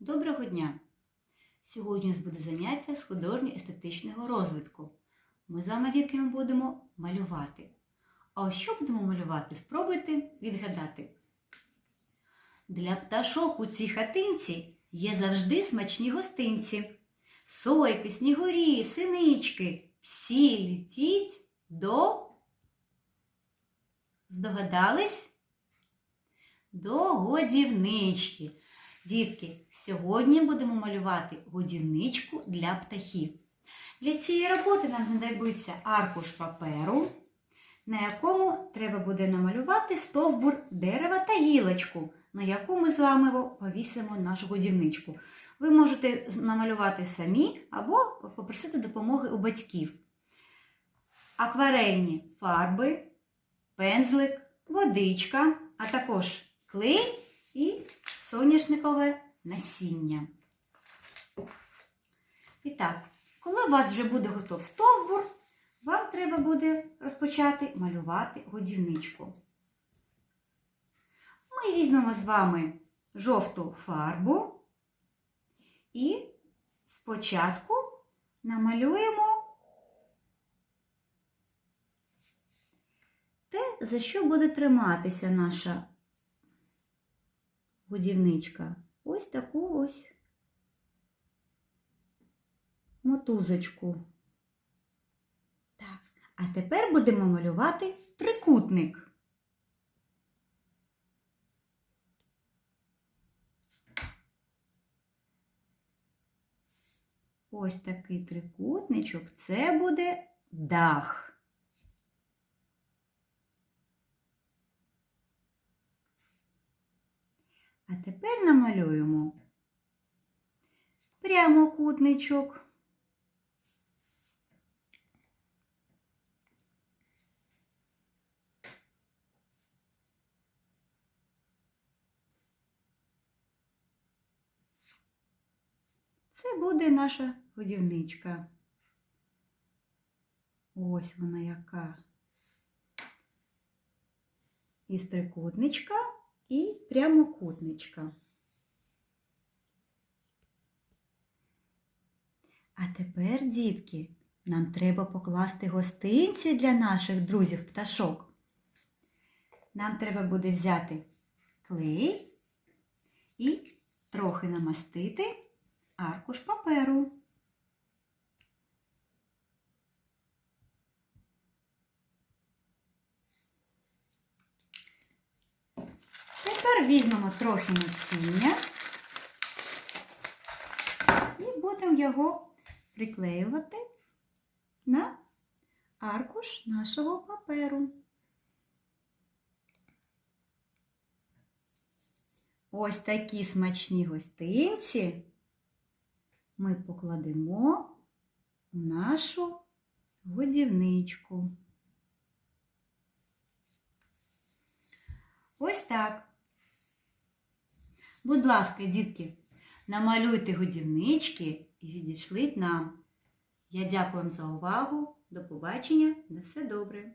Доброго дня! Сьогодні у нас буде заняття з художньо-естетичного розвитку. Ми з вами, дітками, будемо малювати. А ось що будемо малювати? Спробуйте відгадати. Для пташок у цій хатинці є завжди смачні гостинці. Сойки, снігурі, синички. Всі літіть до. Здогадались? До годівнички. Дітки, сьогодні будемо малювати годівничку для птахів. Для цієї роботи нам знадобиться аркуш паперу, на якому треба буде намалювати стовбур дерева та гілочку, на яку ми з вами повісимо нашу годівничку. Ви можете намалювати самі або попросити допомоги у батьків. Акварельні фарби, пензлик, водичка, а також клей і соняшникове насіння. І так, коли у вас вже буде готов стовбур, вам треба буде розпочати малювати годівничку. Ми візьмемо з вами жовту фарбу і спочатку намалюємо те, за що буде триматися наша годівничка. Ось таку ось мотузочку. Так, а тепер будемо малювати трикутник. Ось такий трикутничок це буде дах. А тепер намалюємо прямокутничок. Це буде наша годівничка. Ось вона яка. Із трикутничка і прямокутничка. А тепер, дітки, нам треба покласти гостинці для наших друзів пташок. Нам треба буде взяти клей і трохи намастити аркуш паперу. Тепер візьмемо трохи насіння і будемо його приклеювати на аркуш нашого паперу. Ось такі смачні гостинці ми покладемо в нашу годівничку. Ось так. Будь ласка, дітки, намалюйте годівнички і відійшліть нам. Я дякую вам за увагу. До побачення. На все добре.